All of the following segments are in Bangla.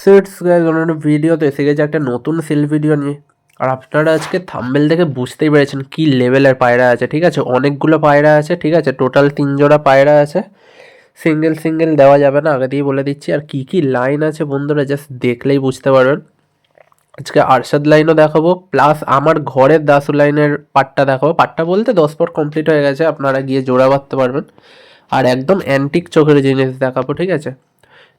সেটস গাইজ অন্য ভিডিও তো এসে গেছে একটা নতুন সেল ভিডিও নিয়ে। আর আপনারা আজকে থাম্বেল দেখে বুঝতেই পেরেছেন কী লেভেলের পায়রা আছে, ঠিক আছে? অনেকগুলো পায়রা আছে, ঠিক আছে? টোটাল তিন জোড়া পায়রা আছে। সিঙ্গেল সিঙ্গেল দেওয়া যাবে না, আগে দিয়ে বলে দিচ্ছি। আর কী কী লাইন আছে বন্ধুরা জাস্ট দেখলেই বুঝতে পারবেন। আজকে আরশাদ লাইনও দেখাবো প্লাস আমার ঘরের দাসু লাইনের পাটটা দেখাবো। পাটটা বলতে দশ পট কমপ্লিট হয়ে গেছে, আপনারা গিয়ে জোড়া বাঁধতে পারবেন। আর একদম অ্যান্টিক চোখের জিনিস দেখাবো, ঠিক আছে?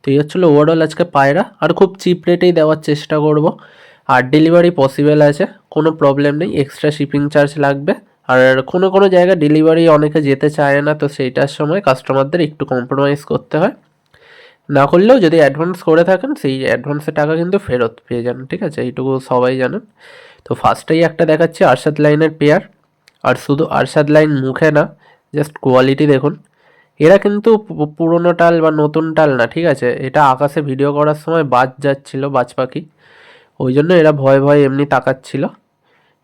তো এই হচ্ছিল ওভারঅল আজকে পায়রা, আর খুব চিপ রেটেই দেওয়ার চেষ্টা করব। আর ডেলিভারি পসিবল আছে, কোনো প্রবলেম নেই এক্সট্রা শিপিং চার্জ লাগবে। আর কোনো কোনো জায়গায় ডেলিভারি অনেকে যেতে চায় না, তো সেইটার সময় কাস্টমারদের একটু কম্প্রোমাইজ করতে হয়। না করলেও যদি অ্যাডভান্স করে থাকেন, সেই অ্যাডভান্সের টাকা কিন্তু ফেরত পেয়ে যান, ঠিক আছে? এইটুকু সবাই জানেন। তো ফার্স্টেই একটা দেখাচ্ছি আরশাদ লাইনের পেয়ার আর শুধু আরশাদ লাইন মুখে না জাস্ট কোয়ালিটি দেখুন। এরা কিন্তু পুরোনো টাল বা নতুন টাল না, ঠিক আছে? এটা আকাশে ভিডিও করার সময় বাজ যাচ্ছিল, বাজ পাখি। ওই জন্য এরা ভয়ে ভয়ে এমনি তাকাচ্ছিল।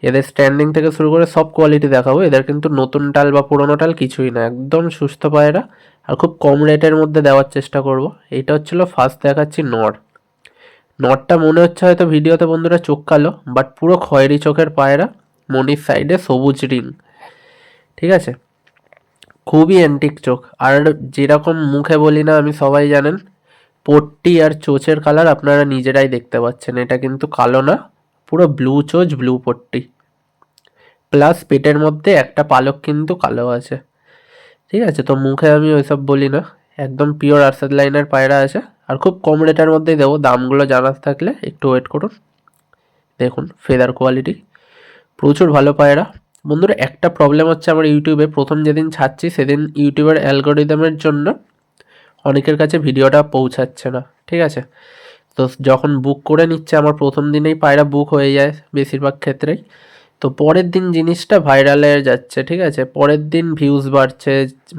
এদের স্ট্যান্ডিং থেকে শুরু করে সব কোয়ালিটি দেখাবো। এদের কিন্তু নতুন টাল বা পুরোনো টাল কিছুই না। একদম সুস্থ পায়রা আর খুব কম রেটের মধ্যে দেওয়ার চেষ্টা করব। এইটা হচ্ছিল ফার্স্ট দেখাচ্ছি নর। নটটা মনে হচ্ছে হয়তো ভিডিওতে বন্ধুরা চোখ কালো বাট পুরো খয়েরি চোখের পায়রা, মনির সাইডে সবুজ রিং ঠিক আছে? খুবই অ্যান্টিক চোখ। আর যেরকম মুখে বলি না, আমি সবাই জানেন, পট্টি আর চোচের কালার আপনারা নিজেরাই দেখতে পাচ্ছেন। এটা কিন্তু কালো না, পুরো ব্লু চোচ ব্লু পট্টি। প্লাস পেটের মধ্যে একটা পালক কিন্তু কালো আছে। ঠিক আছে, তো মুখে আমি ওইসব বলি না। একদম পিওর আরসাদ লাইনের পায়রা আছে। আর খুব কম রেটের মধ্যেই দেবো। দামগুলো জানার থাকলে একটু ওয়েট করুন। দেখুন ফেদার কোয়ালিটি প্রচুর ভালো পায়রা। বন্ধুরা, একটা প্রবলেম হচ্ছে আমার ইউটিউবে। প্রথম যেদিন ছাড়ছি, সেদিন ইউটিউবের অ্যালগোরিদমের জন্য অনেকের কাছে ভিডিওটা পৌঁছাচ্ছে না, ঠিক আছে? তো যখন বুক করে নিচ্ছে, আমার প্রথম দিনেই পায়রা বুক হয়ে যায় বেশিরভাগ ক্ষেত্রেই। তো পরের দিন জিনিসটা ভাইরালে যাচ্ছে, ঠিক আছে? পরের দিন ভিউজ বাড়ছে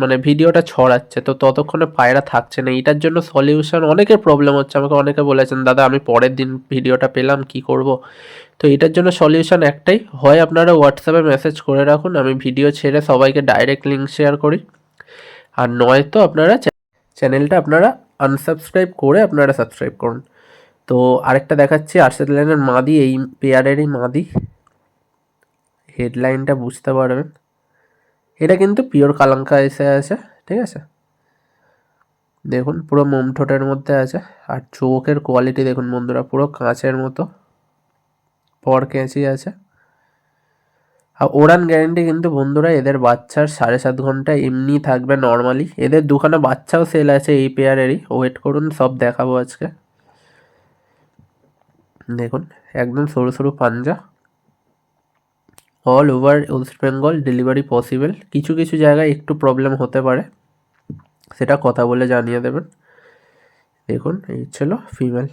মানে ভিডিওটা ছড়াচ্ছে, তো ততক্ষণে পায়রা থাকছে না। এটার জন্য সলিউশন অনেকের প্রবলেম হচ্ছে। আমাকে অনেকে বলেছেন, দাদা, আমি পরের দিন ভিডিওটা পেলাম, কি করব? তো এটার জন্য সলিউশন একটাই। হয় আপনারা হোয়াটসঅ্যাপে মেসেজ করে রাখুন, আমি ভিডিও ছেড়ে সবাইকে ডাইরেক্ট লিঙ্ক শেয়ার করি। আর নয়তো আপনারা চ্যানেলটা আপনারা আনসাবস্ক্রাইব করে আপনারা সাবস্ক্রাইব করুন। তো আরেকটা দেখাচ্ছি আরশাদ লাইনের মাদি, এই পেয়ারেরই মাদি। হেডলাইনটা বুঝতে পারবেন। এটা কিন্তু পিওর কালাঙ্কা এসে আছে, ঠিক আছে? দেখুন, পুরো মোম ঠোঁটের মধ্যে আছে। আর চোখের কোয়ালিটি দেখুন বন্ধুরা, পুরো কাঁচের মতো। পর কেঁচি আছে। আর ওরান গ্যারেন্টি কিন্তু বন্ধুরা, এদের বাচ্চার সাড়ে সাত ঘণ্টা এমনি থাকবে নর্মালি এদের দুখানা বাচ্চাও সেল আছে এই পেয়ারেরই ওয়েট করুন, সব দেখাবো আজকে। দেখুন, একদম সরু সরু পাঞ্জা। All over West Bengal delivery possible কিছু কিছু জায়গায় একটু প্রবলেম হতে পারে। সেটা কথা বলে জানিয়ে দেবেন। দেখুন, এই ছিল ফিমেল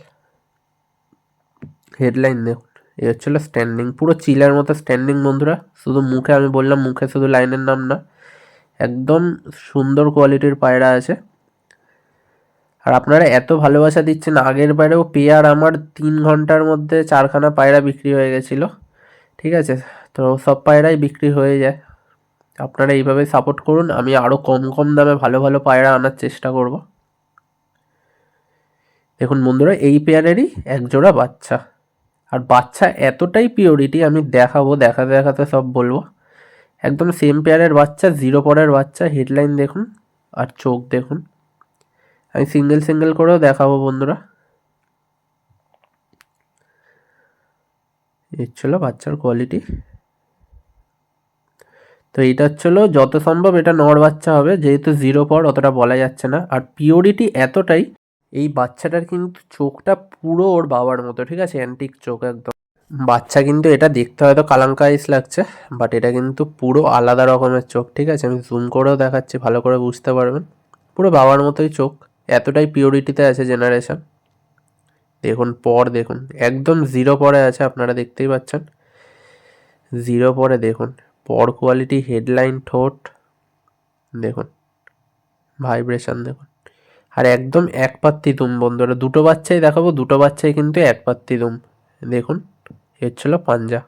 হেডলাইন দেখুন। এই হচ্ছিল স্ট্যান্ডিং পুরো চিলার মতো স্ট্যান্ডিং বন্ধুরা। শুধু মুখে আমি বললাম, মুখে শুধু লাইনের নাম না। একদম সুন্দর কোয়ালিটির পায়রা আছে। আর আপনারা এত ভালোবাসা দিচ্ছেন, আগের বারেও পেয়ার আমার তিন ঘণ্টার মধ্যে চারখানা পায়রা বিক্রি হয়ে গেছিল। ঠিক আছে? তো সব পায়রাই বিক্রি হয়ে যায়। আপনারা এইভাবে সাপোর্ট করুন, আমি আরও কম কম দামে ভালো ভালো পায়রা আনার চেষ্টা করব। দেখুন বন্ধুরা, এই পেয়ারেরই একজোড়া বাচ্চা। আর বাচ্চা এতটাই পিওরিটি আমি দেখাবো, দেখাতে দেখাতে সব বলব। একদম সেম পেয়ারের বাচ্চা জিরো পরের বাচ্চা হেডলাইন দেখুন আর চোখ দেখুন। আমি সিঙ্গেল সিঙ্গেল করেও দেখাবো বন্ধুরা। এর ছিল বাচ্চার কোয়ালিটি তো এটা হচ্ছিল যত সম্ভব এটা নর বাচ্চা হবে, যেহেতু জিরো পর অতটা বলা যাচ্ছে না। আর পিওরিটি এতটাই, এই বাচ্চাটার কিন্তু চোখটা পুরো ওর বাবার মতো, ঠিক আছে? অ্যান্টিক চোখ একদম। বাচ্চা কিন্তু এটা দেখতে হয়তো কালাঙ্কাইস লাগছে বাট এটা কিন্তু পুরো আলাদা রকমের চোখ, ঠিক আছে? আমি জুম করেও দেখাচ্ছি, ভালো করে বুঝতে পারবেন। পুরো বাবার মতোই চোখ, এতটাই পিওরিটিতে আছে জেনারেশন দেখুন, পর দেখুন, একদম জিরো পরে আছে, আপনারা দেখতেই পাচ্ছেন। জিরো পরে দেখুন পর কোয়ালিটি হেডলাইন ঠোঁট। দেখুন ভাইব্রেশন দেখুন। আর একদম এক পাত্তি দুম বন্ধুরা দুটো বাচ্চাই দেখাবো, দুটো বাচ্চাই কিন্তু এক পাত্তি দুম। দেখুন, এর ছিল পাঞ্জা।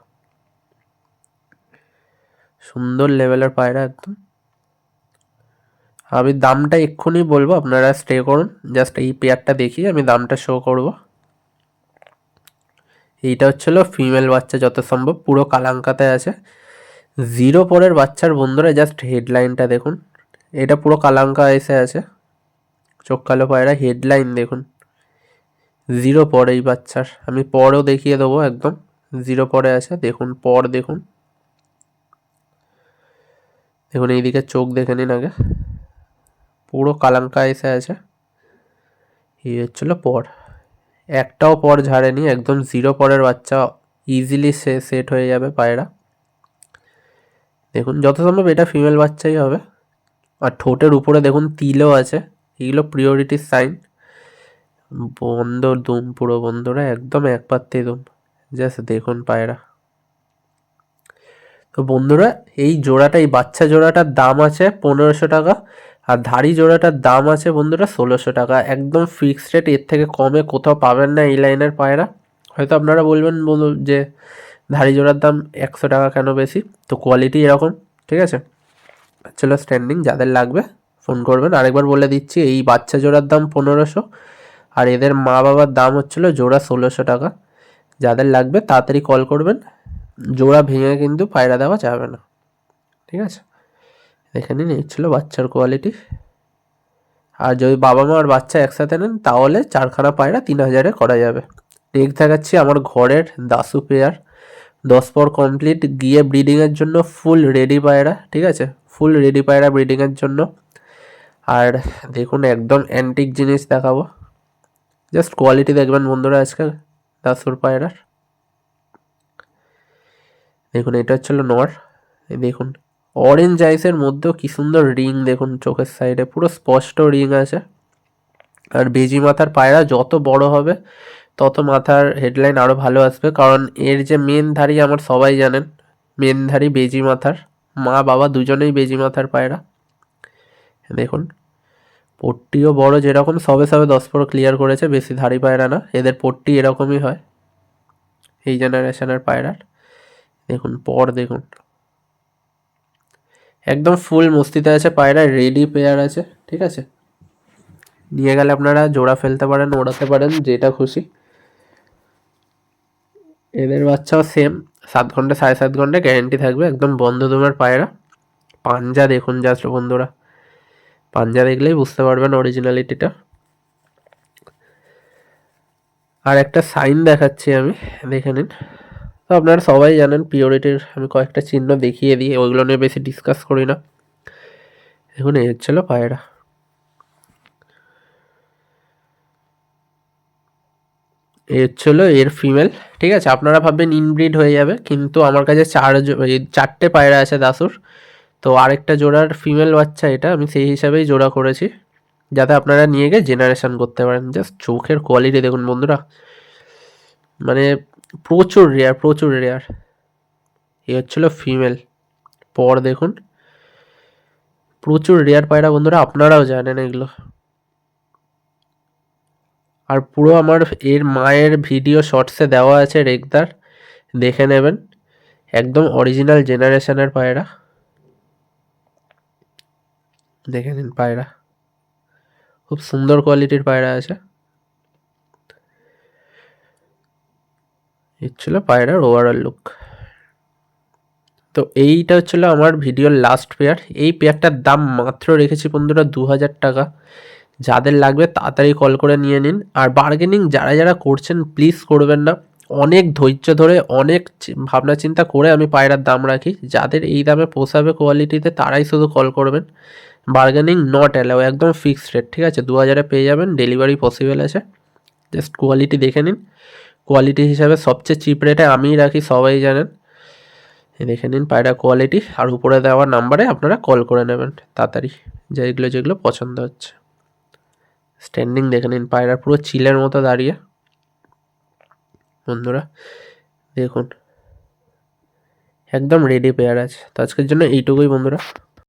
সুন্দর লেভেলের পায়রা একদম। আমি দামটা এক্ষুনি বলব, আপনারা স্টে করুন। জাস্ট এই পেয়ারটা দেখিয়ে আমি দামটা শো করব। এইটা হচ্ছিল ফিমেল বাচ্চা যত সম্ভব, পুরো কালাঙ্কাতে আছে। জিরো পরের বাচ্চার বন্ধুরা জাস্ট হেডলাইনটা দেখুন। এটা পুরো কালাঙ্কা এসে আছে। চোখ কালো পায়রা হেডলাইন দেখুন। জিরো পর এই বাচ্চার। আমি পরও দেখিয়ে দেবো একদম। জিরো পরে আছে, দেখুন, পর দেখুন। দেখুন, এইদিকে চোখ দেখে নিন আগে। পুরো কালাঙ্কা এসে আছে। এই হচ্ছিল পর। একটাও পর ঝাড়েনি, একদম জিরো পরের বাচ্চা ইজিলি সে সেট হয়ে যাবে পায়রা। দেখুন যত সম্ভব এটা ফিমেল বাচ্চাই হবে। আর ঠোঁটের উপরে দেখুন, তিলও আছে। এগুলো প্রিওরিটির সাইন বন্ধ দুম, পুরো বন্ধুরা একদম এক পাত্তে দুম। জাস্ট দেখুন পায়রা। তো বন্ধুরা, এই জোড়াটা, এই বাচ্চা জোড়াটার দাম আছে পনেরোশো টাকা। আর ধাড়ি জোড়াটার দাম আছে বন্ধুরা ষোলোশো টাকা। একদম ফিক্সড রেট এর থেকে কমে কোথাও পাবেন না এই লাইনের পায়রা। হয়তো আপনারা বলবেন বন্ধু যে ধাড়ি জোড়ার দাম একশো টাকা কেন বেশি? তো কোয়ালিটি এরকম, ঠিক আছে? চলো স্ট্যান্ডিং যাদের লাগবে ফোন করবেন। আরেকবার বলে দিচ্ছি, এই বাচ্চা জোড়ার দাম পনেরোশো, আর এদের মা বাবার দাম হচ্ছিল জোড়া ষোলোশো টাকা। যাদের লাগবে তাড়াতাড়ি কল করবেন। জোড়া ভেঙে কিন্তু পায়রা দেওয়া যাবে না, ঠিক আছে? দেখে নিন, এই ছিল বাচ্চার কোয়ালিটি আর যদি বাবা মা আর বাচ্চা একসাথে নেন, তাহলে চারখানা পায়রা তিন হাজারে করা যাবে। নেক্সট দেখাচ্ছি আমার ঘরের দাসু পেয়ার। দশ পর কমপ্লিট গিয়ে ব্রিডিংয়ের জন্য ফুল রেডি পায়রা, ঠিক আছে? ফুল রেডি পায়রা ব্রিডিংয়ের জন্য। আর দেখুন, একদম অ্যান্টিক জিনিস দেখাবো। জাস্ট কোয়ালিটি দেখবেন বন্ধুরা আজকে, দাসুর পায়রার। দেখুন, এটা হচ্ছিল নর। দেখুন অরেঞ্জ আইসের মধ্যেও কি সুন্দর রিং দেখুন চোখের সাইডে পুরো স্পষ্ট রিং আছে। আর বেজি মাথার পায়রা যত বড় হবে তত মাথার হেডলাইন আরও ভালো আসবে। কারণ এর যে মেন ধারি আমার সবাই জানেন মেন ধারি বেজি মাথার। মা, বাবা দুজনেই বেজি মাথার পায়রা। দেখুন, পট্টিও বড় যেরকম, সবে সবে দশ পর ক্লিয়ার করেছে, বেশি ধারি পায়রা না। এদের পট্টি এরকমই হয়, এই জেনারেশনের পায়রার। দেখুন, পর দেখুন। একদম ফুল মস্তিতে আছে পায়রা রেডি পেয়ার আছে, ঠিক আছে? নিয়ে গেলে আপনারা জোড়া ফেলতে পারেন, ওড়াতে পারেন, যেটা খুশি। এদের বাচ্চাও সেম সাত ঘণ্টা, সাড়ে সাত ঘণ্টা গ্যারেন্টি থাকবে, একদম বন্ধ তোমার পায়রা। পাঞ্জা দেখুন জাস্ট বন্ধুরা। পাঞ্জা দেখলেই বুঝতে পারবেন অরিজিনালিটিটা আর একটা সাইন দেখাচ্ছি আমি, দেখে নিন। তো আপনারা সবাই জানেন পিওরিটির আমি কয়েকটা চিহ্ন দেখিয়ে দিই, ওইগুলো নিয়ে বেশি ডিসকাস করি না। এখন এই হচ্ছিল পায়রা। হচ্ছিল এর ফিমেল ঠিক আছে? আপনারা ভাববেন ইনব্রিড হয়ে যাবে, কিন্তু আমার কাছে চার চারটে পায়রা আছে দাসুর। তো আরেকটা জোড়ার ফিমেল বাচ্চা এটা, আমি সেই হিসাবেই জোড়া করেছি, যাতে আপনারা নিয়ে গিয়ে জেনারেশন করতে পারেন। জাস্ট চোখের কোয়ালিটি দেখুন বন্ধুরা। মানে প্রচুর রেয়ার প্রচুর রেয়ার এ হচ্ছিল ফিমেল পর দেখুন। প্রচুর রেয়ার পায়রা বন্ধুরা, আপনারাও জানেন এগুলো। আর পুরো আমার এর মায়ের ভিডিও শর্টসে দেওয়া আছে রেগদার, দেখে নেবেন। একদম অরিজিনাল জেনারেশনের পায়রা। দেখে নিন পায়রা। খুব সুন্দর কোয়ালিটির পায়রা আছে। এই ছিল পায়রার ওভারঅল লুক তো এইটা হচ্ছিল আমার ভিডিওর লাস্ট পেয়ার এই পেয়ারটার দাম মাত্র রেখেছি বন্ধুরা দু হাজার টাকা। যাদের লাগবে তাড়াতাড়ি কল করে নিয়ে নিন। আর বার্গেনিং যারা যারা করছেন প্লিজ করবেন না। অনেক ধৈর্য ধরে, অনেক ভাবনা চিন্তা করে আমি পায়রার দাম রাখি। যাদের এই দামে পোষাবে কোয়ালিটিতে তারাই শুধু কল করবেন। বার্গেনিং নট অ্যালাউ একদম ফিক্সড রেট ঠিক আছে? দু হাজারে পেয়ে যাবেন ডেলিভারি পসিবল আছে। জাস্ট কোয়ালিটি দেখে নিন। কোয়ালিটি হিসাবে সবচেয়ে চিপ রেটে আমিই রাখি, সবাই জানেন। দেখে নিন পায়রা কোয়ালিটি আর উপরে দেওয়া নাম্বারে আপনারা কল করে নেবেন, তাড়াতাড়ি। যেগুলো যেগুলো পছন্দ হচ্ছে। স্ট্যান্ডিং দেখে নিন। পায়রা পুরো চিলের মতো দাঁড়িয়ে। বন্ধুরা, দেখুন। একদম রেডি পেয়ার আছে। তো আজকের জন্য এইটুকুই বন্ধুরা।